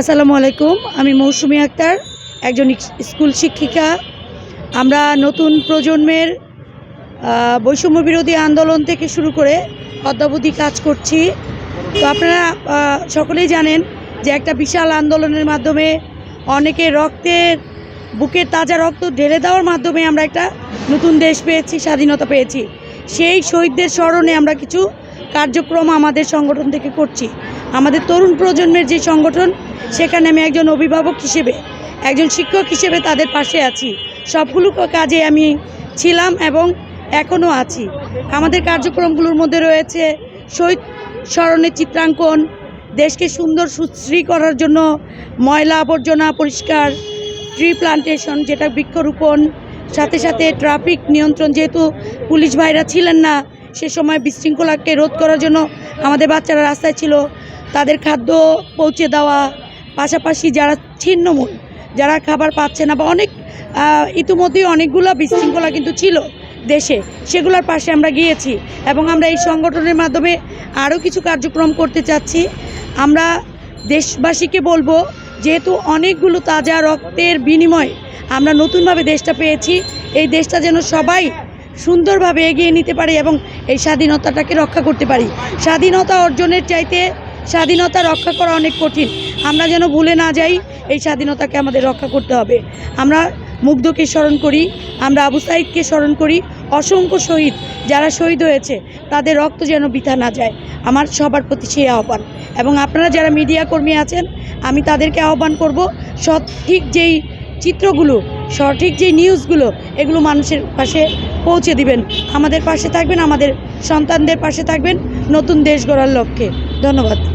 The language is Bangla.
আসসালামু আলাইকুম, আমি মৌসুমী আক্তার, একজন স্কুল শিক্ষিকা। আমরা নতুন প্রজন্মের বৈষম্য বিরোধী আন্দোলন থেকে শুরু করে অদ্যাবধি কাজ করছি। তো আপনারা সকলেই জানেন যে একটা বিশাল আন্দোলনের মাধ্যমে অনেকে রক্তের, বুকের তাজা রক্ত ঢেলে দেওয়ার মাধ্যমে আমরা একটা নতুন দেশ পেয়েছি, স্বাধীনতা পেয়েছি। সেই শহীদদের স্মরণে আমরা কিছু কার্যক্রম আমাদের সংগঠন থেকে করছি। আমাদের তরুণ প্রজন্মের যে সংগঠন, সেখানে আমি একজন অভিভাবক হিসেবে, একজন শিক্ষক হিসেবে তাদের পাশে আছি। সবগুলো কাজে আমি ছিলাম এবং এখনও আছি। আমাদের কার্যক্রমগুলোর মধ্যে রয়েছে শহীদ স্মরণের চিত্রাঙ্কন, দেশকে সুন্দর সুশ্রী করার জন্য ময়লা আবর্জনা পরিষ্কার ট্রি প্লান্টেশন যেটা বৃক্ষরোপণ, সাথে সাথে ট্রাফিক নিয়ন্ত্রণ, যেহেতু পুলিশ ভাইরা ছিলেন না সে সময় বিশৃঙ্খলাকে রোধ করার জন্য আমাদের বাচ্চারা রাস্তায় ছিল। তাদের খাদ্য পৌঁছে দেওয়া, পাশাপাশি যারা ছিন্নমূল, যারা খাবার পাচ্ছে না বা অনেক ইতিমধ্যেই অনেকগুলো বিশৃঙ্খলা কিন্তু ছিল দেশে, সেগুলোর পাশে আমরা গিয়েছি এবং আমরা এই সংগঠনের মাধ্যমে আরও কিছু কার্যক্রম করতে চাচ্ছি। আমরা দেশবাসীকে বলব, যেহেতু অনেকগুলো তাজা রক্তের বিনিময়ে আমরা নতুনভাবে দেশটা পেয়েছি, এই দেশটা যেন সবাই সুন্দরভাবে এগিয়ে নিতে পারি এবং এই স্বাধীনতাটাকে রক্ষা করতে পারি। স্বাধীনতা অর্জনের চাইতে স্বাধীনতা রক্ষা করা অনেক কঠিন। আমরা যেন ভুলে না যাই, এই স্বাধীনতাকে আমাদের রক্ষা করতে হবে। আমরা মুগ্ধকে স্মরণ করি, আমরা আবু সাইদকে স্মরণ করি, অসংখ্য শহীদ যারা শহীদ হয়েছে, তাদের রক্ত যেন বৃথা না যায়। আমার সবার প্রতি সেই আহ্বান। এবং আপনারা যারা মিডিয়া কর্মী আছেন, আমি তাদেরকে আহ্বান করব সঠিক যেই চিত্রগুলো সঠিক যে নিউজগুলো, এগুলো মানুষের পাশে পৌঁছে দিবেন। আমাদের পাশে থাকবেন, আমাদের সন্তানদের পাশে থাকবেন, নতুন দেশ গড়ার লক্ষ্যে। ধন্যবাদ।